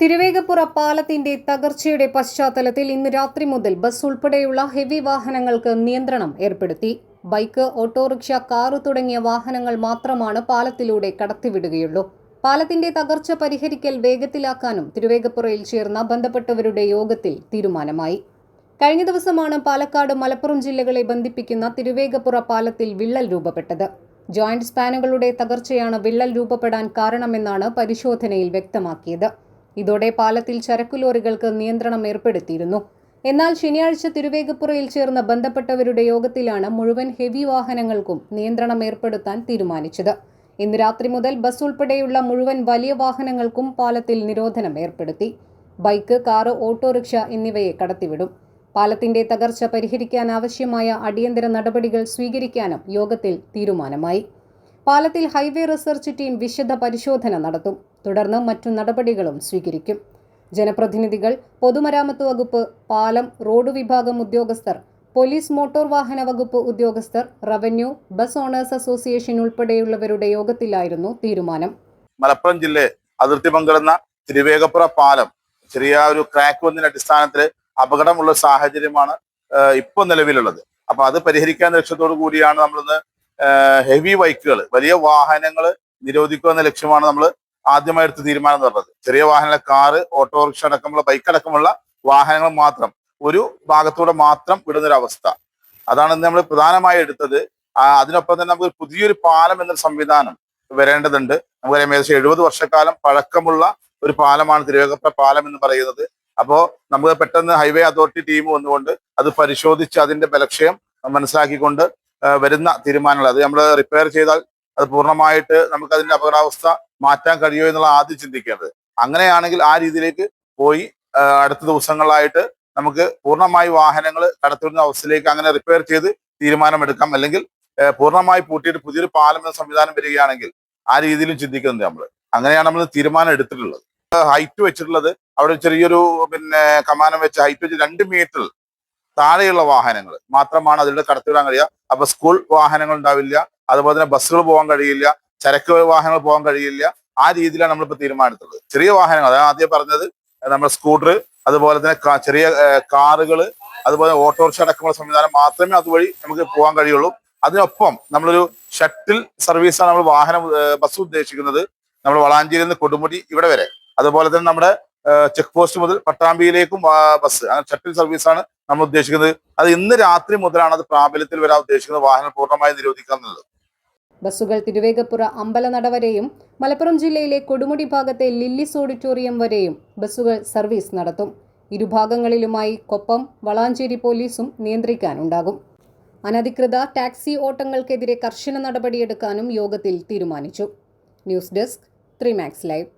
തിരുവേഗപ്പുറ പാലത്തിന്റെ തകർച്ചയുടെ പശ്ചാത്തലത്തിൽ ഇന്ന് രാത്രി മുതൽ ബസ് ഉൾപ്പെടെയുള്ള ഹെവി വാഹനങ്ങൾക്ക് നിയന്ത്രണം ഏർപ്പെടുത്തി. ബൈക്ക് ഓട്ടോറിക്ഷ കാറ് തുടങ്ങിയ വാഹനങ്ങൾ മാത്രമാണ് പാലത്തിലൂടെ കടത്തിവിടുകയുള്ളൂ. പാലത്തിന്റെ തകർച്ച പരിഹരിക്കൽ വേഗത്തിലാക്കാനും തിരുവേഗപ്പുറയിൽ ചേർന്ന ബന്ധപ്പെട്ടവരുടെ യോഗത്തിൽ തീരുമാനമായി. കഴിഞ്ഞ ദിവസമാണ് പാലക്കാട് മലപ്പുറം ജില്ലകളെ ബന്ധിപ്പിക്കുന്ന തിരുവേഗപ്പുറ പാലത്തിൽ വിള്ളൽ രൂപപ്പെട്ടത്. ജോയിന്റ് സ്പാനുകളുടെ തകർച്ചയാണ് വിള്ളൽ രൂപപ്പെടാൻ കാരണമെന്നാണ് പരിശോധനയിൽ വ്യക്തമാക്കിയത്. ഇതോടെ പാലത്തിൽ ചരക്കുലോറികൾക്ക് നിയന്ത്രണം ഏർപ്പെടുത്തിയിരുന്നു. എന്നാൽ ശനിയാഴ്ച തിരുവേഗപ്പുറയിൽ ചേർന്ന ബന്ധപ്പെട്ടവരുടെ യോഗത്തിലാണ് മുഴുവൻ ഹെവി വാഹനങ്ങൾക്കും നിയന്ത്രണം ഏർപ്പെടുത്താൻ തീരുമാനിച്ചത്. ഇന്ന് രാത്രി മുതൽ ബസ് ഉൾപ്പെടെയുള്ള മുഴുവൻ വലിയ വാഹനങ്ങൾക്കും പാലത്തിൽ നിരോധനം ഏർപ്പെടുത്തി. ബൈക്ക് കാറ് ഓട്ടോറിക്ഷ എന്നിവയെ കടത്തിവിടും. പാലത്തിന്റെ തകർച്ച പരിഹരിക്കാൻ ആവശ്യമായ അടിയന്തര നടപടികൾ സ്വീകരിക്കാനും യോഗത്തിൽ തീരുമാനമായി. പാലത്തിൽ ഹൈവേ റിസർച്ച് ടീം വിശദ പരിശോധന നടത്തും. തുടർന്ന് മറ്റു നടപടികളും സ്വീകരിക്കും. ജനപ്രതിനിധികൾ പൊതുമരാമത്ത് വകുപ്പ് പാലം റോഡ് വിഭാഗം ഉദ്യോഗസ്ഥർ പോലീസ് മോട്ടോർ വാഹന വകുപ്പ് ഉദ്യോഗസ്ഥർ റവന്യൂ ബസ് ഓണേഴ്സ് അസോസിയേഷൻ ഉൾപ്പെടെയുള്ളവരുടെ യോഗത്തിലായിരുന്നു തീരുമാനം. മലപ്പുറം ജില്ലയെ അതിർത്തി പങ്കിടുന്ന തിരുവേഗപ്പുറ പാലം ചെറിയ ഒരു ക്രാക്ക് വന്നതിന്റെ അടിസ്ഥാനത്തിൽ അപകടമുള്ള സാഹചര്യമാണ് ഇപ്പോൾ നിലവിലുള്ളത്. അപ്പൊ അത് പരിഹരിക്കാൻ ലക്ഷ്യത്തോടു കൂടിയാണ് നമ്മളിന്ന് ഹെവി ബൈക്കുകൾ വലിയ വാഹനങ്ങൾ നിരോധിക്കുക എന്ന ലക്ഷ്യമാണ് നമ്മൾ ആദ്യമായി എടുത്ത തീരുമാനം എന്ന് പറഞ്ഞത്. ചെറിയ വാഹന കാറ് ഓട്ടോറിക്ഷ അടക്കമുള്ള ബൈക്ക് അടക്കമുള്ള വാഹനങ്ങൾ മാത്രം ഒരു ഭാഗത്തൂടെ മാത്രം വിടുന്നൊരവസ്ഥ. അതാണ് നമ്മൾ പ്രധാനമായി എടുത്തത്. അതിനൊപ്പം തന്നെ നമുക്ക് പുതിയൊരു പാലം എന്നൊരു സംവിധാനം വരേണ്ടതുണ്ട്. നമുക്കറിയാം ഏകദേശം എഴുപത് വർഷക്കാലം പഴക്കമുള്ള ഒരു പാലമാണ് തിരുവേഗപ്പ പാലം എന്ന് പറയുന്നത്. അപ്പോൾ നമുക്ക് പെട്ടെന്ന് ഹൈവേ അതോറിറ്റി ടീം വന്നുകൊണ്ട് അത് പരിശോധിച്ച് അതിന്റെ ബലക്ഷയം മനസ്സിലാക്കിക്കൊണ്ട് വരുന്ന തീരുമാനങ്ങൾ. അത് നമ്മൾ റിപ്പയർ ചെയ്താൽ അത് പൂർണമായിട്ട് നമുക്ക് അതിന്റെ അപകടാവസ്ഥ മാറ്റാൻ കഴിയുമോ എന്നുള്ള ആദ്യം ചിന്തിക്കേണ്ടത്. അങ്ങനെയാണെങ്കിൽ ആ രീതിയിലേക്ക് പോയി അടുത്ത ദിവസങ്ങളായിട്ട് നമുക്ക് പൂർണമായി വാഹനങ്ങൾ കടത്തിവിടുന്ന അവസ്ഥയിലേക്ക് അങ്ങനെ റിപ്പയർ ചെയ്ത് തീരുമാനമെടുക്കാം. അല്ലെങ്കിൽ പൂർണമായി പൂട്ടിയിട്ട് പുതിയൊരു പാലം എന്ന സംവിധാനം വരികയാണെങ്കിൽ ആ രീതിയിലും ചിന്തിക്കുന്നുണ്ട് നമ്മൾ അങ്ങനെയാണ് നമ്മൾ തീരുമാനം എടുത്തിട്ടുള്ളത്. ഹൈറ്റ് വെച്ചിട്ടുള്ളത് അവിടെ ചെറിയൊരു പിന്നെ കമാനം വെച്ച് ഹൈറ്റ് വെച്ച് രണ്ട് മീറ്റർ താഴെയുള്ള വാഹനങ്ങൾ. മാത്രമാണ് അതിലൂടെ കടത്തിവിടാൻ കഴിയുക. അപ്പൊ സ്കൂൾ വാഹനങ്ങൾ ഉണ്ടാവില്ല. അതുപോലെ തന്നെ ബസ്സുകൾ പോകാൻ കഴിയില്ല. ചരക്ക് വാഹനങ്ങൾ പോകാൻ കഴിയില്ല. ആ രീതിയിലാണ് നമ്മളിപ്പോൾ തീരുമാനമെടുത്തത് ചെറിയ വാഹനങ്ങൾ അതാണ് ആദ്യം പറഞ്ഞത് നമ്മുടെ സ്കൂട്ടർ അതുപോലെ തന്നെ ചെറിയ കാറുകൾ അതുപോലെ ഓട്ടോറിക്ഷ അടക്കമുള്ള സംവിധാനം മാത്രമേ അതുവഴി നമുക്ക് പോകാൻ കഴിയുള്ളൂ. അതിനൊപ്പം നമ്മളൊരു ഷട്ടിൽ സർവീസാണ് നമ്മൾ വാഹനം ബസ് ഉദ്ദേശിക്കുന്നത്. നമ്മൾ വളാഞ്ചേരിയിൽ നിന്ന് കൊടുമുടി ഇവിടെ വരെ. അതുപോലെ തന്നെ നമ്മുടെ ചെക്ക് പോസ്റ്റ് മുതൽ പട്ടാമ്പിയിലേക്കും ബസ് അങ്ങനെ ഷട്ടിൽ സർവീസാണ് നമ്മൾ ഉദ്ദേശിക്കുന്നത് അത് ഇന്ന് രാത്രി മുതലാണ് അത് പ്രാബല്യത്തിൽ വരാൻ ഉദ്ദേശിക്കുന്നത് വാഹനം പൂർണമായി നിരോധിക്കുക ബസ്സുകൾ തിരുവേഗപ്പുറ അമ്പലനട വരെയും മലപ്പുറം ജില്ലയിലെ കൊടുമുടി ഭാഗത്തെ ലില്ലിസ് ഓഡിറ്റോറിയം വരെയും ബസ്സുകൾ സർവീസ് നടത്തും. ഇരുഭാഗങ്ങളിലുമായി കൊപ്പം വളാഞ്ചേരി പോലീസും നിയന്ത്രിക്കാനുണ്ടാകും. അനധികൃത ടാക്സി ഓട്ടങ്ങൾക്കെതിരെ കർശന നടപടിയെടുക്കാനും യോഗത്തിൽ തീരുമാനിച്ചു. News desk Thrimax live.